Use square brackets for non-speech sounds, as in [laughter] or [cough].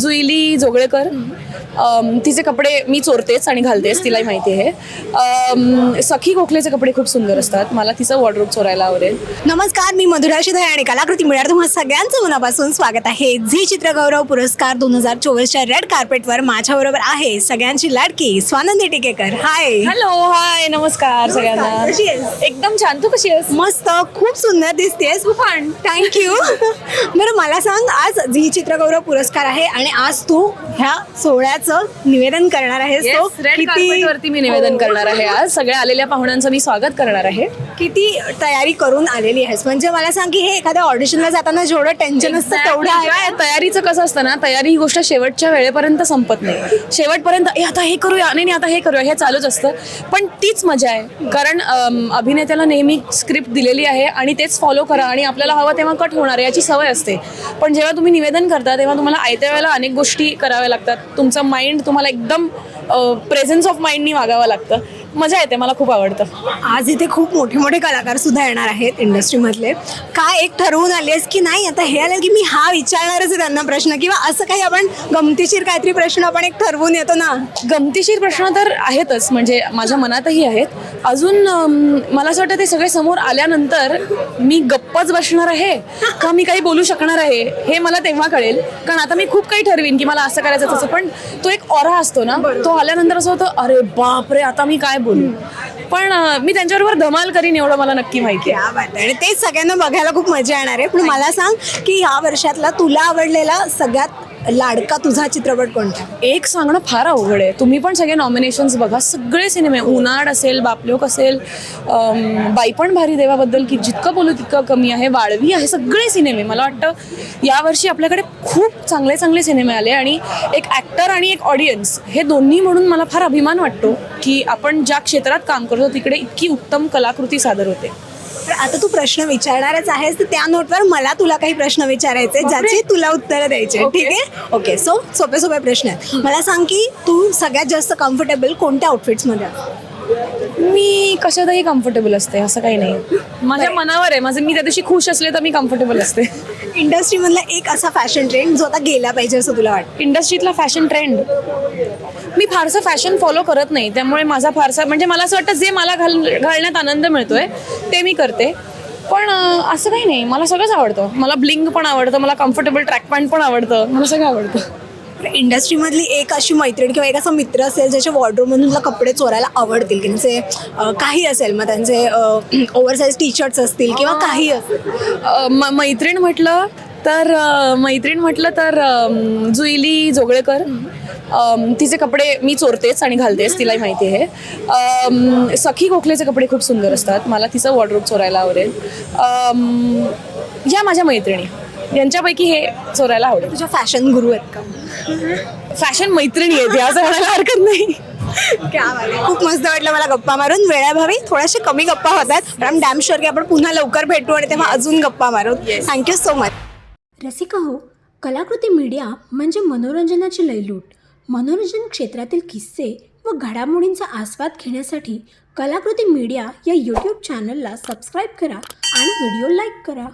जुईली जोगळेकर तिचे कपडे मी चोरतेच आणि घालतेच तिलाही माहिती आहे. सखी गोखलेचे कपडे खूप सुंदर असतात. मला तिचं वॉर्डरोब चोरायला आवडेल. नमस्कार मी मधुरा शिधाय आणि कलाकृती मिळणार तुम्हा सगळ्यांचं मनापासून स्वागत आहे. झी चित्रगौरव पुरस्कार दोन हजार चोवीसच्या रेड कार्पेटवर माझ्याबरोबर आहे सगळ्यांची लाडकी Swanandi Tikekar. Hi hello hi नमस्कार सगळ्यांना. कशी आहेस? एकदम छान. तू कशी आहेस? मस्त खूप सुंदर दिसतेस. पण थँक्यू [laughs] बरं मला सांग आज झी चित्रगौरव पुरस्कार आहे आणि आज तू ह्या सोहळ्याचं निवेदन करणार आहेस. तो कार्पेटवरती मी निवेदन. करणार आहे आज. सगळ्या आलेल्या पाहुण्यांचं मी स्वागत करणार आहे. किती तयारी करून आलेली आहेस. म्हणजे मला सांग की हे एखाद्या ऑडिशनला जाताना जेवढं टेन्शन असतं तेवढं आहे काय तयारीचं कसं असतं ना तयारी ही गोष्ट शेवटच्या वेळेपर्यंत संपत नाही. शेवटपर्यंत आता हे करूया नाही नाही आता हे करूया हे चालूच असतं. पण तीच मजा आहे. कारण अभिनेत्याला नेहमी स्क्रिप्ट दिलेली आहे आणि तेच फॉलो करा आणि आपल्याला हवं तेव्हा कट होणार याची सवय असते. पण जेव्हा तुम्ही निवेदन करता तेव्हा तुम्हाला आयत्या वेळेला अनेक गोष्टी कराव्या लागतात. तुमचं माइंड तुम्हाला एकदम प्रेझेन्स ऑफ माइंडनी वागावं लागतं. मजा येते मला खूप आवडतं. आज इथे खूप मोठे मोठे कलाकार सुद्धा येणार आहेत इंडस्ट्रीमधले काय एक ठरवून आली आहेस की नाही आता हे आलं की मी हा विचारणारच आहे त्यांना प्रश्न. किंवा असं काही आपण गमतीशीर काहीतरी प्रश्न आपण एक ठरवून येतो ना? गमतीशीर प्रश्न तर आहेतच म्हणजे माझ्या मनातही आहेत. अजून मला असं वाटतं ते सगळे समोर आल्यानंतर मी गप्पच बसणार आहे का मी काही बोलू शकणार आहे हे मला तेव्हा कळेल. कारण आता मी खूप काही ठरवीन की मला असं करायचं तसं. पण तो एक ऑरा असतो ना तो आल्यानंतर असं होतं अरे बापरे आता मी काय बोलू? पण मी त्यांच्याबरोबर धमाल करीन एवढं मला नक्की माहिती आहे. बात आहे. आणि तेच सगळ्यांना बघायला खूप मजा येणार आहे. पण मला सांग की ह्या वर्षातला तुला आवडलेला सगळ्यात लाडका तुझा चित्रपट कोणता? एक सांगणं फार अवघड आहे. तुम्ही पण सगळे नॉमिनेशन्स बघा. सगळे सिनेमे उन्हाळ असेल बापलोक असेल अम, बाई पण भारी देवाबद्दल की जितकं बोलू तितकं कमी आहे. वाळवी आहे. सगळे सिनेमे. मला वाटतं यावर्षी आपल्याकडे खूप चांगले चांगले सिनेमे आले आणि एक ॲक्टर आणि एक ऑडियन्स हे दोन्ही म्हणून मला फार अभिमान वाटतो की आपण ज्या क्षेत्रात काम करतो तिकडे इतकी उत्तम कलाकृती सादर होते. तर आता तू प्रश्न विचारणारच आहेस तर त्या नोटवर मला तुला काही प्रश्न विचारायचे ज्याची तुला उत्तरं द्यायचे. ठीक आहे ओके सो सोपे सोपे प्रश्न आहेत मला सांग की तू सगळ्यात जास्त कम्फर्टेबल कोणत्या आउटफिट्समध्ये? मी कशातही कम्फर्टेबल असते असं काही नाही. माझ्या मनावर आहे. माझं मी त्या दिवशी खुश असले तर मी कम्फर्टेबल असते. इंडस्ट्रीमधला एक असा फॅशन ट्रेंड जो आता गेला पाहिजे असं तुला वाटतं? इंडस्ट्रीतला फॅशन ट्रेंड मी फारसं फॅशन फॉलो करत नाही. त्यामुळे माझा फारसा म्हणजे मला असं वाटतं जे मला घाल घालण्यात आनंद मिळतोय ते मी करते. पण अं, असं काही नाही. मला सगळंच आवडतं. मला ब्लिंग पण आवडतं. मला कम्फर्टेबल ट्रॅक पॅन्ट पण आवडतं. मला सगळं आवडतं. इंडस्ट्रीमधली एक अशी मैत्रीण किंवा एक असा मित्र असेल ज्याच्या वॉर्डरोबमधून तुला कपडे चोरायला आवडतील की त्यांचे काही असेल मग त्यांचे ओव्हरसाईज टी शर्ट्स असतील किंवा काही असेल. म- मैत्रीण म्हटलं तर मैत्रीण म्हटलं तर जुईली जोगळेकर तिचे कपडे मी चोरतेच आणि घालतेच तिलाही माहिती आहे. सखी गोखलेचे कपडे खूप सुंदर असतात मला तिचं वॉर्डरोब चोरायला आवडेल. अं, या माझ्या मैत्रिणी. यांच्यापैकी हे चोरायला आवडेल. तुझ्या फॅशन गुरु आहेत का? फॅशन मैत्रिणी आहेत या असं म्हणायला हरकत नाही. क्या बात आहे. खूप मस्त वाटलं मला गप्पा मारून. वेळाभावी थोड्याशा कमी गप्पा होतात पण आम डॅम शुअर की आपण पुन्हा लवकर भेटू आणि तेव्हा अजून गप्पा मारू. थँक्यू सो मच रसिका हो कलाकृती मीडिया म्हणजे मनोरंजनाची लयलूट. मनोरंजन क्षेत्रातील किस्से व घडामोडींचा आस्वाद घेण्यासाठी कलाकृती मीडिया या यूट्यूब चॅनलला सबस्क्राईब करा आणि व्हिडिओ लाईक करा.